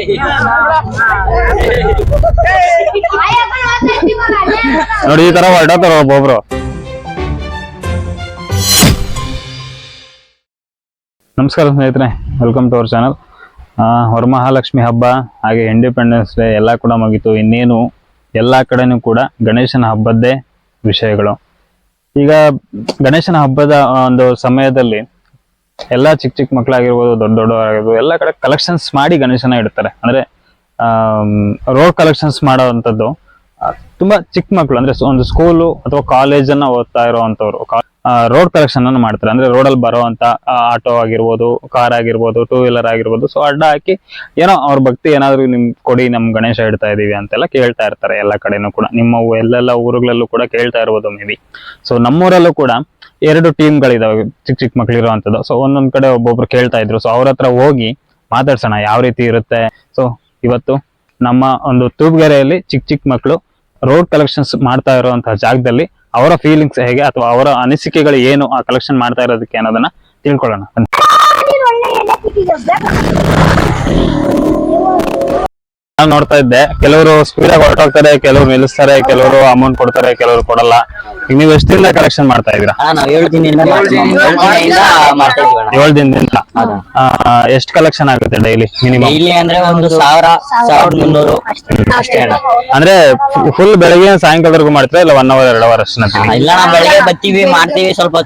ನೋಡಿ, ಈ ತರ ಹೊರಡತಾರ ಒಬ್ಬೊಬ್ರು ನಮಸ್ಕಾರ ಸ್ನೇಹಿತರೆ welcome to our channel Varamahalakshmi ಹಬ್ಬ, ಹಾಗೆ ಇಂಡಿಪೆಂಡೆನ್ಸ್ ಡೇ ಎಲ್ಲ ಕೂಡ ಮುಗೀತು. ಇನ್ನೇನು ಎಲ್ಲ ಕಡೆನೂ ಕೂಡ ಗಣೇಶನ ಹಬ್ಬದ್ದೇ ವಿಷಯಗಳು. ಈಗ ಗಣೇಶನ ಹಬ್ಬದ ಒಂದು ಸಮಯದಲ್ಲಿ ಎಲ್ಲ ಚಿಕ್ಕ ಚಿಕ್ಕ ಮಕ್ಕಳಾಗಿರ್ಬೋದು ದೊಡ್ಡ ದೊಡ್ಡವರಾಗಿರ್ಬೋದು, ಎಲ್ಲ ಕಡೆ ಕಲೆಕ್ಷನ್ಸ್ ಮಾಡಿ ಗಣೇಶನ ಇಡ್ತಾರೆ. ಅಂದ್ರೆ ರೋಡ್ ಕಲೆಕ್ಷನ್ಸ್ ಮಾಡೋವಂಥದ್ದು ತುಂಬಾ ಚಿಕ್ಕ ಮಕ್ಕಳು ಅಂದ್ರೆ ಒಂದು ಸ್ಕೂಲು ಅಥವಾ ಕಾಲೇಜನ್ನ ಓದ್ತಾ ಇರೋವಂಥವ್ರು ರೋಡ್ ಕಲೆಕ್ಷನ್ ಅನ್ನು ಮಾಡ್ತಾರೆ. ಅಂದ್ರೆ ರೋಡಲ್ಲಿ ಬರೋವಂತ ಆಟೋ ಆಗಿರ್ಬೋದು ಕಾರ್ ಆಗಿರ್ಬೋದು ಟೂ ವೀಲರ್ ಆಗಿರ್ಬೋದು ಸೊ ಅಡ್ಡ ಹಾಕಿ ಏನೋ ಅವ್ರ ಭಕ್ತಿ ಏನಾದ್ರು ನಿಮ್, ಕೊಡಿ, ನಮ್ ಗಣೇಶ ಇಡ್ತಾ ಇದೀವಿ ಅಂತೆಲ್ಲ ಕೇಳ್ತಾ ಇರ್ತಾರೆ ಎಲ್ಲ ಕಡೆನೂ ಕೂಡ. ನಿಮ್ಮ ಎಲ್ಲೆಲ್ಲ ಊರುಗಳಲ್ಲೂ ಕೂಡ ಕೇಳ್ತಾ ಇರ್ಬೋದು ಮೇ ಬಿ ಸೊ ನಮ್ಮೂರಲ್ಲೂ ಕೂಡ ಎರಡು ಟೀಮ್ಗಳಿದಾವೆ ಚಿಕ್ಕ ಚಿಕ್ಕ ಮಕ್ಳು ಇರುವಂತದ್ದು ಸೊ ಒಂದೊಂದ್ ಕಡೆ ಒಬ್ಬೊಬ್ರು ಕೇಳ್ತಾ ಇದ್ರು. ಸೊ ಅವ್ರ ಹತ್ರ ಹೋಗಿ ಮಾತಾಡ್ಸೋಣ, ಯಾವ ರೀತಿ ಇರುತ್ತೆ? ಸೊ ಇವತ್ತು ನಮ್ಮ ಒಂದು ತೂಬ್ಗೆರೆಯಲ್ಲಿ ಚಿಕ್ಕ ಚಿಕ್ಕ ಮಕ್ಕಳು ರೋಡ್ ಕಲೆಕ್ಷನ್ಸ್ ಮಾಡ್ತಾ ಇರುವಂತಹ ಜಾಗದಲ್ಲಿ ಅವರ ಫೀಲಿಂಗ್ಸ್ ಹೇಗೆ ಅಥವಾ ಅವರ ಅನಿಸಿಕೆಗಳು ಏನು ಆ ಕಲೆಕ್ಷನ್ ಮಾಡ್ತಾ ಇರೋದಕ್ಕೆ ಅನ್ನೋದನ್ನ ತಿಳ್ಕೊಳ್ಳೋಣ. ನಾನ್ ನೋಡ್ತಾ ಇದ್ದೆ. ಕೆಲವರು ಸ್ಪೀಡ್ ಆಗಿ ಹೊರಟೋಗ್ತಾರೆ ಕೆಲವರು ನಿಲ್ಲಿಸ್ತಾರೆ ಕೆಲವರು ಅಮೌಂಟ್ ಕೊಡ್ತಾರೆ ಕೆಲವರು ಕೊಡಲ್ಲ. ಈಗ ನೀವು ಎಷ್ಟಿಂದ ಕಲೆಕ್ಷನ್ ಮಾಡ್ತಾ ಇದೀರಾ ನಾವು ಏಳು ದಿನದಿಂದ ಏಳು ಎಷ್ಟು ಕಲೆಕ್ಷನ್ ಆಗುತ್ತೆ ಡೈಲಿ ಮಿನಿಮಮ್ ಇಲ್ಲಿ ಅಂದ್ರೆ ಒಂದು ಸಾವಿರ ಸಾವಿರದ ಮುನ್ನೂರು. ಅಷ್ಟೇ ಅಣ್ಣ. ಅಂದ್ರೆ ಫುಲ್ ಬೆಳಗ್ಗೆ ಸಾಯಂಕಾಲವರೆಗೂ ಮಾಡ್ತೀರಾ ಇಲ್ಲ ಒನ್ ಅವರ್ ಎರಡು ಅವರ್ ಅಷ್ಟು ಇಲ್ಲ ನಾವು ಬೆಳಿಗ್ಗೆ ಬರ್ತೀವಿ ಮಾಡ್ತೀವಿ ಸ್ವಲ್ಪ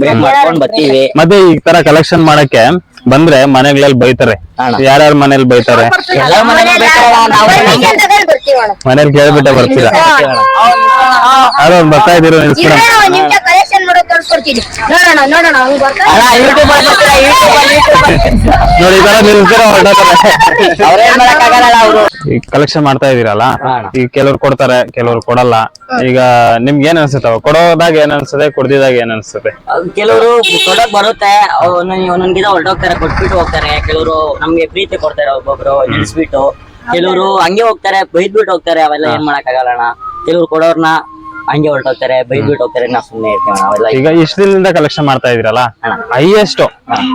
ಬ್ರೇಕ್ ಮಾಡ್ಕೊಂಡ್ ಬರ್ತೀವಿ. ಮತ್ತೆ ಈ ತರ ಕಲೆಕ್ಷನ್ ಮಾಡಕ್ಕೆ ಬಂದ್ರೆ ಮನೆಗಳಲ್ಲಿ ಬೈತಾರೆ. ಯಾರ್ಯಾರ ಮನೇಲಿ ಬೈತಾರೆ? ಮನೇಲಿ ಕೇಳ್ಬಿಟ್ಟೆ ಬರ್ತೀರಾ? ಬರ್ತಾ ಕಲೆಕ್ಷನ್ ಮಾಡೋದು ತೋರಿಸ್ಕೊಡ್ತೀನಿ ನೋಡೋಣ ನೋಡೋಣ ಅವ್ನು ಬರ್ತಾನೆ. ಯೂಟ್ಯೂಬ್ ಅಲ್ಲಿ ಯೂಟ್ಯೂಬ್ ಅಲ್ಲಿ ನೋಡಿ ಈ ತರ ನಿಲ್ಸಿರೋ ಹೊರಟೋತಾರೆ ಅವ್ರೇನ್ ಮಾಡಕ್ ಆಗಲ್ಲ ಅವರು. ಈಗ ಕಲೆಕ್ಷನ್ ಮಾಡ್ತಾ ಇದೀರಲ್ಲ. ಈಗ ಕೆಲವ್ರು ಕೊಡ್ತಾರೆ ಕೆಲವ್ರು ಕೊಡಲ್ಲ. ಈಗ ನಿಮ್ಗೆ ಏನ್ ಅನ್ಸುತ್ತವ? ಕೊಡೋದಾಗ ಏನ್ ಅನ್ಸುತ್ತೆ ಕೊಡ್ದಿದಾಗ ಏನ್ ಅನ್ಸುತ್ತೆ? ಕೆಲವರು ಕೊಡಕ್ ಬರುತ್ತೆ ಒಂದೊಂದ್ಗಿದ ಹೊರಟೋಗ್ತಾರೆ ಕೊಟ್ಬಿಟ್ಟು ಹೋಗ್ತಾರೆ. ಕೆಲವರು ನಮ್ಗೆ ಪ್ರೀತಿ ಕೊಡ್ತಾರೆ ಒಬ್ಬೊಬ್ರು ನಿಲ್ಸ್ಬಿಟ್ಟು. ಕೆಲವರು ಹಂಗೆ ಹೋಗ್ತಾರೆ ಬೈದ್ಬಿಟ್ಟು ಹೋಗ್ತಾರೆ ಅವೆಲ್ಲ ಏನ್ ಮಾಡಕ್ ಆಗಲ್ಲ ಅಣ್ಣ. ಕೆಲವ್ರು ಕೊಡೋರ್ನ ಹಂಗೆ ಹೊರಟೋಗ್ತಾರೆ ಬೈದ್ಬಿಟ್ಟು ಹೋಗ್ತಾರೆ ನಾವು ಸುಮ್ನೆ ಇರ್ತೀವಿ ಈಗ ಇಷ್ಟ ದಿನದಿಂದ ಕಲೆಕ್ಷನ್ ಮಾಡ್ತಾ ಇದ್ರಲ್ಲ. ಹೈಯೆಸ್ಟ್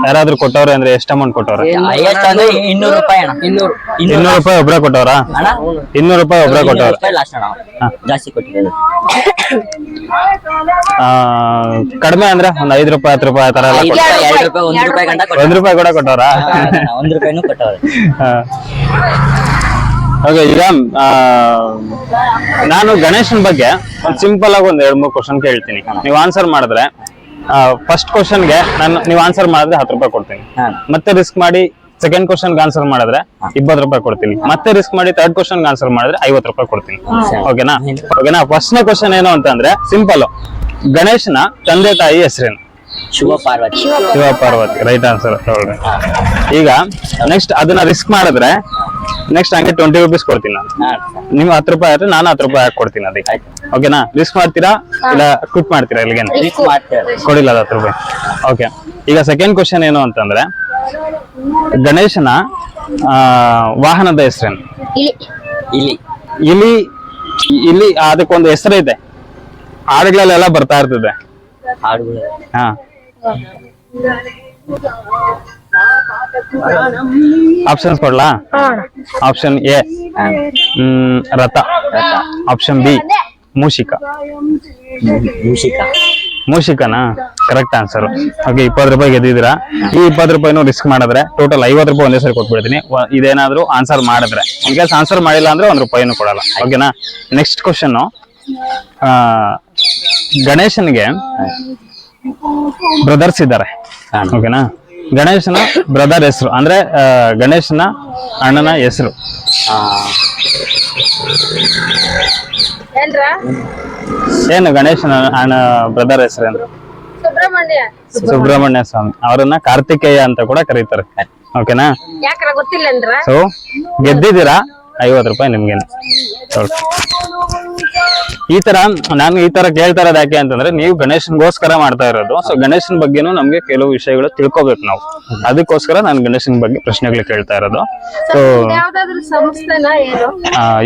ಯಾರಾದ್ರೂ ಕೊಟ್ಟವ್ರೆ ಅಂದ್ರೆ ಎಷ್ಟು ಅಮೌಂಟ್ ಕೊಟ್ಟವ್ರೆ? ಹೈಯೆಸ್ಟ್ ಅಂದ್ರೆ ಇನ್ನೂರು ರೂಪಾಯಿ ಅಣ್ಣ. ಇನ್ನೂರು ಇನ್ನೂರು ರೂಪಾಯಿ ಒಬ್ರೇ ಕೊಟ್ಟವ್ರ? ಅಣ್ಣ? ಇನ್ನೂರು ರೂಪಾಯಿ ಒಬ್ರೇ ಇನ್ನೂರು ಕೊಟ್ಟವ್ರ. ಲಾಸ್ಟ್ ಅಣ್ಣ. ಜಾಸ್ತಿ ಕೊಟ್ಟಿರೋದು. ಆ, ಕಡಿಮೆ ಅಂದ್ರೆ ಒಂದ್ ಐದು ರೂಪಾಯಿ ಹತ್ತು ರೂಪಾಯಿ ಆ ತರ ಎಲ್ಲ ಕೊಟ್ಟ- ಎರಡು ರೂಪಾಯಿ ಒಂದು ರೂಪಾಯಿ ಗಂಟ ಕೊಟ್ಟು ಒಂದ್ ರೂಪಾಯಿ ಕೂಡ ಕೊಟ್ಟವ್ರ? ಒಂದ್ ರೂಪಾಯಿನೂ ಕೊಟ್ಟವ್ರೆ. ಓಕೆ ಈಗ ನಾನು ಗಣೇಶನ್ ಬಗ್ಗೆ ಒಂದು ಸಿಂಪಲ್ ಆಗಿ ಒಂದ್ ಎರಡು ಮೂರು ಕ್ವಶನ್ ಕೇಳ್ತೀನಿ. ನೀವು ಆನ್ಸರ್ ಮಾಡಿದ್ರೆ ಫಸ್ಟ್ ಕ್ವಶನ್ಗೆ ನಾನು ನೀವು ಆನ್ಸರ್ ಮಾಡಿದ್ರೆ ಹತ್ತು ರೂಪಾಯಿ ಕೊಡ್ತೀನಿ. ಮತ್ತೆ ರಿಸ್ಕ್ ಮಾಡಿ ಸೆಕೆಂಡ್ ಕ್ವಶನ್ ಆನ್ಸರ್ ಮಾಡಿದ್ರೆ ಇಪ್ಪತ್ತು ರೂಪಾಯಿ ಕೊಡ್ತೀನಿ. ಮತ್ತೆ ರಿಸ್ಕ್ ಮಾಡಿ ತರ್ಡ್ ಕ್ವಶನ್ ಆನ್ಸರ್ ಮಾಡಿದ್ರೆ ಐವತ್ತು ರೂಪಾಯಿ ಕೊಡ್ತೀನಿ. ಓಕೆನಾ ಓಕೆನಾ ಫಸ್ಟ್ನೇ ಕ್ವಶನ್ ಏನು ಅಂತಂದ್ರೆ ಸಿಂಪಲ್ ಗಣೇಶನ ತಂದೆ ತಾಯಿ ಹೆಸರೇನು? ಶಿವ ಪಾರ್ವತಿ. ಶಿವ ಪಾರ್ವತಿ. ರೈಟ್ ಆನ್ಸರ್ ಈಗ ನೆಕ್ಸ್ಟ್ ಅದನ್ನ ರಿಸ್ಕ್ ಮಾಡಿದ್ರೆ ನೆಕ್ಸ್ಟ್ ಹಂಗೆ ಟ್ವೆಂಟಿ ರುಪೀಸ್ ಕೊಡ್ತೀನಿ ನಾನು. ನೀವು ಹತ್ತು ರೂಪಾಯಿ ಆದ್ರೆ ನಾನು ಹತ್ತು ರೂಪಾಯಿ ಹಾಕಿ ಕೊಡ್ತೀನಿ ಅದಕ್ಕೆ. ಓಕೆನಾ ಲಿಸ್ಟ್ ಮಾಡ್ತೀರಾ? ಇಲ್ಲ ಕ್ವಿಟ್ ಮಾಡ್ತೀರಾ ಇಲ್ಲಿಗೆ? ಕೊಡಿಲ್ಲ ಅದು ಹತ್ತು ರೂಪಾಯಿ. ಓಕೆ ಈಗ ಸೆಕೆಂಡ್ ಕ್ವಶನ್ ಏನು ಅಂತಂದ್ರೆ ಗಣೇಶನ ಆ, ವಾಹನದ ಹೆಸರೇನು? ಇಲ್ಲಿ ಇಲ್ಲಿ ಇಲ್ಲಿ ಇಲ್ಲಿ ಅದಕ್ಕೊಂದು ಹೆಸರೈತೆ ಹಾಡುಗಳಲ್ಲೆಲ್ಲ ಬರ್ತಾ ಇರ್ತದೆ. ಹಾಡುಗಳು. ಹಾ. ಆಪ್ಷನ್ಸ್ ಕೊಡ್ಲಾ? ಆಪ್ಷನ್ ಎ ರಥ. ಆಪ್ಷನ್ ಬಿ ಮೂಷಿಕ. ಮೂಷಿಕ. ಮೂಷಿಕನಾ? ಕರೆಕ್ಟ್ ಆನ್ಸರ್ ಓಕೆ ಇಪ್ಪತ್ತು ರೂಪಾಯಿ ಗೆದ್ದಿದ್ದೀರಾ? ಈ ಇಪ್ಪತ್ತು ರೂಪಾಯಿನೂ ರಿಸ್ಕ್ ಮಾಡಿದ್ರೆ ಟೋಟಲ್ ಐವತ್ತು ರೂಪಾಯಿ ಒಂದೇ ಸರಿ ಕೊಟ್ಬಿಡ್ತೀನಿ. ಇದೇನಾದ್ರೂ ಆನ್ಸರ್ ಮಾಡಿದ್ರೆ. ಕೇಸ್ ಆನ್ಸರ್ ಮಾಡಿಲ್ಲ ಅಂದ್ರೆ ಒಂದು ರೂಪಾಯಿನೂ ಕೊಡಲ್ಲ. ಓಕೆನಾ ನೆಕ್ಸ್ಟ್ ಕ್ವಶನ್ ಗಣೇಶನ್ಗೆ ಬ್ರದರ್ಸ್ ಇದ್ದಾರೆ. ಓಕೆನಾ ಗಣೇಶನ ಬ್ರದರ್ ಹೆಸರು. ಅಂದ್ರೆ ಗಣೇಶನ ಅಣ್ಣನ ಹೆಸರು. ಏನು ಗಣೇಶನ ಅಣ್ಣ ಬ್ರದರ್ ಹೆಸರೇನು ಸುಬ್ರಹ್ಮಣ್ಯ. ಸುಬ್ರಹ್ಮಣ್ಯ ಸ್ವಾಮಿ. ಅವರನ್ನ ಕಾರ್ತಿಕೇಯ ಅಂತ ಕೂಡ ಕರೀತಾರೆ. ಓಕೆನಾ? ಗೊತ್ತಿಲ್ಲ ಸೊ ಗೆದ್ದಿದ್ದೀರಾ? ಐವತ್ತು ರೂಪಾಯಿ ನಿಮ್ಗೇನು. ಈ ತರ ನಾನು ಈ ತರ ಕೇಳ್ತಾ ಇರೋದು ಯಾಕೆ ಅಂತಂದ್ರೆ ನೀವು ಗಣೇಶನ್ಗೋಸ್ಕರ ಮಾಡ್ತಾ ಇರೋದು. ಸೊ ಗಣೇಶನ್ ಬಗ್ಗೆನೂ ನಮ್ಗೆ ಕೆಲವು ವಿಷಯಗಳು ತಿಳ್ಕೊಬೇಕು ನಾವು. ಅದಕ್ಕೋಸ್ಕರ ನಾನು ಗಣೇಶನ್ ಬಗ್ಗೆ ಪ್ರಶ್ನೆಗಳು ಕೇಳ್ತಾ ಇರೋದು. ಸೊ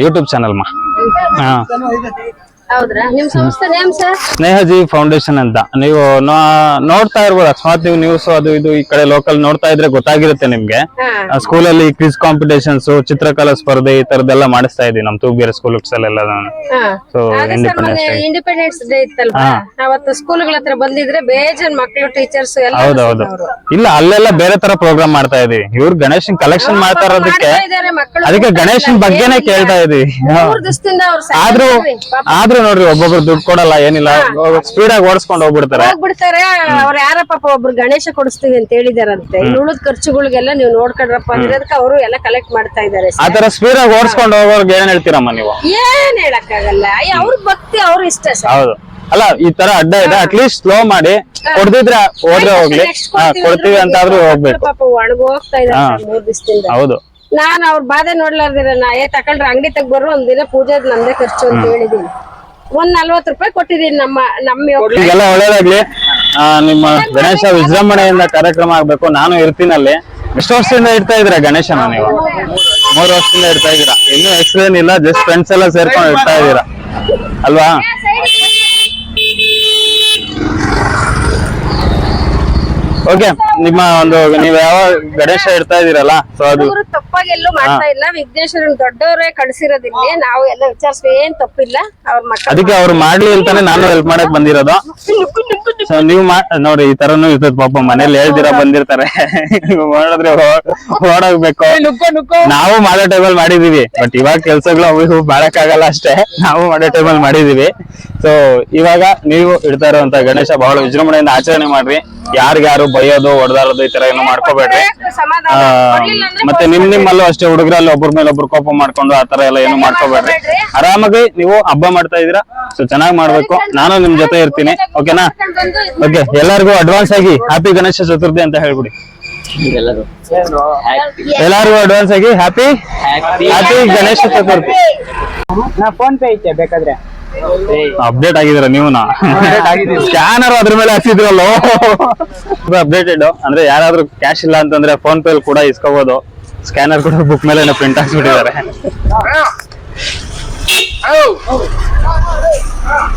ಯೂಟ್ಯೂಬ್ ಚಾನಲ್ ಮಾ. ಹಾ. ಹೌದ್ರಾ? ನಿಮ್ ಸಂಸ್ಥೆ ನೇಮ್ ಸರ್? ಸ್ನೇಹಜಿ ಫೌಂಡೇಶನ್ ಅಂತ. ನೀವು ನೋಡ್ತಾ ಇರ್ಬೋದು ಅಕಸ್ಮಾತ್ ನೀವು ನ್ಯೂಸ್ ಅದು ಇದು ಈ ಕಡೆ ಲೋಕಲ್ ನೋಡ್ತಾ ಇದ್ರೆ ಗೊತ್ತಾಗಿರುತ್ತೆ ನಿಮ್ಗೆ. ಸ್ಕೂಲ್ ಸ್ಕೂಲಲ್ಲಿ ಕ್ವಿಜ್ ಕಾಂಪಿಟೇಷನ್ಸ್ ಚಿತ್ರಕಲಾ ಸ್ಪರ್ಧೆ ಈ ತರದೆಲ್ಲ ಮಾಡಿಸ್ತಾ ಇದೀವಿ ನಮ್ ಸ್ಕೂಲ್ ಸ್ಕೂಲ್ಸ್ ಅಲ್ಲೆಲ್ಲ ನಾನು. ಸೊ ಇಂಡಿಪೆಂಡೆನ್ಸ್ ಇಂಡಿಪೆಂಡೆನ್ಸ್ ಡೇ ಇತ್ತಲ್ವಾ? ಅವತ್ತು ಸ್ಕೂಲ್ಗಳ ಹತ್ರ ಬಂದಿದ್ರೆ ಬೇಜಾನ್ ಮಕ್ಕಳು ಟೀಚರ್ಸ್ ಎಲ್ಲ ಹೌದೌದು ಇಲ್ಲ ಅಲ್ಲೆಲ್ಲ ಬೇರೆ ತರ ಪ್ರೋಗ್ರಾಮ್ ಮಾಡ್ತಾ ಇದೀವಿ ಇವ್ರು ಗಣೇಶನ್ ಕಲೆಕ್ಷನ್ ಮಾಡ್ತಾ ಇರೋದಕ್ಕೆ ಅದಕ್ಕೆ ಗಣೇಶನ್ ಬಗ್ಗೆನೇ ಕೇಳ್ತಾ ಇದೀವಿ ಆದ್ರೂ ಆದ್ರೂ ನೋಡ್ರಿ ಒಬ್ಬೊಬ್ರು ದುಡ್ಡು ಕೊಡಲ್ಲ ಏನಿಲ್ಲ. ಸ್ಪೀಡ್ ಆಗಿ ಓಡಿಸ್ಕೊಂಡು ಹೋಗ್ಬಿಡ್ತಾರೆ. ಹೋಗ್ಬಿಡ್ತಾರೆ. ಅವ್ರ ಯಾರ ಪಾಪ ಒಬ್ರು ಗಣೇಶ ಕೊಡಿಸ್ತೀವಿ ಅಂತ ಹೇಳಿದಾರಂತೆ. ಉಳಿದ ಖರ್ಚುಗಳಿಗೆಲ್ಲ ನೀವು ನೋಡ್ಕೊಂಡ್ರಪ್ಪ ಅದಕ್ಕೆ ಅವರು ಎಲ್ಲ ಕಲೆಕ್ಟ್ ಮಾಡ್ತಾ ಇದಾರೆ ಆತರ ತರ ಸ್ಪೀಡ್ ಆಗಿ ಓಡಿಸ್ಕೊಂಡು ಹೋಗೋರ್ಗೆ ಏನ್ ಹೇಳ್ತೀರಮ್ಮ ನೀವು? ಏನ್ ಹೇಳಕ್ಕಾಗಲ್ಲ. ಅವ್ರ ಭಕ್ತಿ ಅವ್ರ ಇಷ್ಟ ಹೌದು. ಅಲ್ಲ ಈ ತರ ಅಡ್ಡ ಇದೆ. ಅಟ್ಲೀಸ್ಟ್ ಸ್ಲೋ ಮಾಡಿ. ಹೊಡೆದಿದ್ರೆ ಹೋದ್ರೆ ಹೋಗ್ಲಿ. ಕೊಡ್ತೀವಿ ಅಂತ ಆದ್ರೂ ಹೋಗ್ಬೇಕು. ಪಾಪ ಒಣಗ ಹೋಗ್ತಾ ಇದಾರೆ ಸರ್ ಮೂರ್ ದಿವಸದಿಂದ. ಹೌದು. ನಾನ್ ಅವ್ರ ಬಾಧೆ ನೋಡ್ಲಾರ್ದಿರ ನಾ ಏ ತಕೊಂಡ್ರೆ ಅಂಗಡಿ ತಗ ಬರೋ ಒಂದಿನ ಪೂಜೆ ನಂದೇ ಖರ್ಚು ಅಂತ ಹೇಳಿದೀನಿ. ಒಂದ್ ನಲ್ವತ್ ರೂಪಾಯಿ ಕೊಟ್ಟಿದೀನಿ ನಮ್ಮ ನಮ್ಮ ಈಗೆಲ್ಲ ಒಳ್ಳೇದಾಗ್ಲಿ. ಆ, ನಿಮ್ಮ ಗಣೇಶ ವಿಜೃಂಭಣೆಯಿಂದ ಕಾರ್ಯಕ್ರಮ ಆಗ್ಬೇಕು. ನಾನು ಇರ್ತೀನಿ ಅಲ್ಲಿ ಎಷ್ಟು ವರ್ಷದಿಂದ ಇಡ್ತಾ ಇದ್ದೀರಾ ಗಣೇಶನ ನೀವು? ಮೂರು ವರ್ಷದಿಂದ ಇಡ್ತಾ ಇದೀರಾ ಇನ್ನೂ ಎಕ್ಸ್ಪ್ಲೇನ್ ಇಲ್ಲ ಜಸ್ಟ್ ಫ್ರೆಂಡ್ಸ್ ಎಲ್ಲ ಸೇರ್ಕೊಂಡು ಇಡ್ತಾ ಇದ್ದೀರಾ. ಅಲ್ವಾ? ಓಕೆ ನಿಮ್ಮ ಒಂದು ನೀವ್ ಯಾವ ಗಣೇಶ ಇಡ್ತಾ ಇದೀರಲ್ಲ ಸೊ ಅದು ಹುಡುಗರು ತಪ್ಪಾಗಿ ಎಲ್ಲೂ ಮಾಡ್ತಾ ಇಲ್ಲ. ವಿಘ್ನೇಶ್ವರನ್ ದೊಡ್ಡವರೇ ಕಳ್ಸಿರೋದಿಲ್ಲಿ ನಾವು ಎಲ್ಲ ವಿಚಾರಿಸ್ವಿ ಏನ್ ತಪ್ಪಿಲ್ಲ. ಅವ್ರ ಮಕ್ಕಳು ಅದಕ್ಕೆ ಅವ್ರು ಮಾಡ್ಲಿ ಅಂತಾನೆ ನಾನು ಹೆಲ್ಪ್ ಮಾಡಕ್ ಬಂದಿರೋದು. ಸೊ ನೀವು ಮಾ ನೋಡ್ರಿ ಈ ತರನು ಇರ್ತದ ಪಾಪ. ಮನೇಲಿ ಹೇಳ್ದಿರ ಬಂದಿರ್ತಾರೆ. ಮಾಡಿದ್ರೆ ಓಡೋಗ್ಬೇಕು ನಾವು ಮಾಡೋ ಟೈಮಲ್ಲಿ ಮಾಡಿದೀವಿ. ಬಟ್ ಇವಾಗ ಕೆಲ್ಸಗಳು ಅವು ಮಾಡಕ್ ಮಾಡಕ್ಕಾಗಲ್ಲ ಅಷ್ಟೇ. ನಾವು ಮಾಡೋ ಟೈಮಲ್ಲಿ ಮಾಡಿದೀವಿ. ಸೊ ಇವಾಗ ನೀವು ಇಡ್ತಾ ಇರುವಂತ ಗಣೇಶ ಬಹಳ ವಿಜೃಂಭಣೆಯಿಂದ ಆಚರಣೆ ಮಾಡ್ರಿ. ಯಾರಿಗ್ಯಾರು ಬೈಯೋದು ಹೊಡೆದಾರದು ಈ ತರ ಏನು ಮಾಡ್ಕೋಬೇಡ್ರಿ. ಆ, ಮತ್ತೆ ನಿಮ್ ನಿಮ್ಮಲ್ಲೂ ಅಷ್ಟೇ ಹುಡುಗರಲ್ಲಿ ಒಬ್ಬರ ಮೇಲೆ ಒಬ್ರು ಕೋಪ ಮಾಡ್ಕೊಂಡು ಆ ತರ ಎಲ್ಲ ಏನು ಮಾಡ್ಕೋಬೇಡ್ರಿ. ಆರಾಮಾಗಿ ನೀವು ಹಬ್ಬ ಮಾಡ್ತಾ ಇದೀರಾ ಸೊ ಚೆನ್ನಾಗಿ ಮಾಡ್ಬೇಕು. ನಾನು ನಿಮ್ ಜೊತೆ ಇರ್ತೀನಿ. ಓಕೆನಾ ಓಕೆ ಎಲ್ಲರಿಗೂ ಅಡ್ವಾನ್ಸ್ ಆಗಿ ಹ್ಯಾಪಿ ಗಣೇಶ ಚತುರ್ಥಿ ಅಂತ ಹೇಳ್ಬಿಡಿ. ಎಲ್ಲರೂ ಎಲ್ಲರಿಗೂ ಅಡ್ವಾನ್ಸ್ ಆಗಿ happy happy happy Ganesh Chaturthi. ನಾ ಫೋನ್ ಪೇ ಐತೆ ಬೇಕಾದ್ರೆ. ಅಪ್ಡೇಟ್ ಆಗಿದ್ದೀರಾ ನೀವು ಸ್ಕ್ಯಾನರ್ ಅದ್ರ ಮೇಲೆ ಹಾಕ್ಸಿದ್ರಲ್ಲ? ಅಪ್ಡೇಟೆಡ್ ಅಂದ್ರೆ ಯಾರಾದ್ರೂ ಕ್ಯಾಶ್ ಇಲ್ಲ ಅಂತಂದ್ರೆ ಫೋನ್ ಪೇ ಕೂಡ ಇಸ್ಕೋಬಹುದು ಸ್ಕ್ಯಾನರ್ ಕೂಡ ಬುಕ್ ಮೇಲೆ ಪ್ರಿಂಟ್ ಹಾಕ್ಸ್ಬಿಟ್ಟಿದ್ದಾರೆ.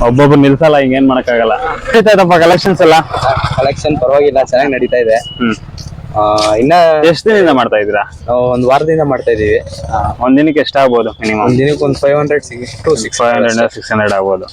ಒಬ್ಬೊಬ್ರು ನಿಲ್ಸಲ್ಲ ಹಿಂಗೇನ್ ಮಾಡಕ್ಕಾಗಲ್ಲ. ಕಲೆಕ್ಷನ್ಸ್ ಎಲ್ಲ? ಕಲೆಕ್ಷನ್ ಪರವಾಗಿಲ್ಲ ಚೆನ್ನಾಗಿ ನಡೀತಾ ಇದೆ. ಇನ್ನ ಎಷ್ಟು ದಿನದಿಂದ ಮಾಡ್ತಾ ಇದ್ದೀರಾ? ನಾವು ಒಂದ್ ವಾರದಿಂದ ಮಾಡ್ತಾ ಇದೀವಿ ಒಂದ್ ದಿನಕ್ಕೆ ಎಷ್ಟಾಗ್ಬೋದು ಮಿನಿಮಮ್ ಒಂದ್ ದಿನಕ್ಕೆ ಒಂದ್ five hundred six to six five hundred six hundred ಆಗ್ಬೋದು.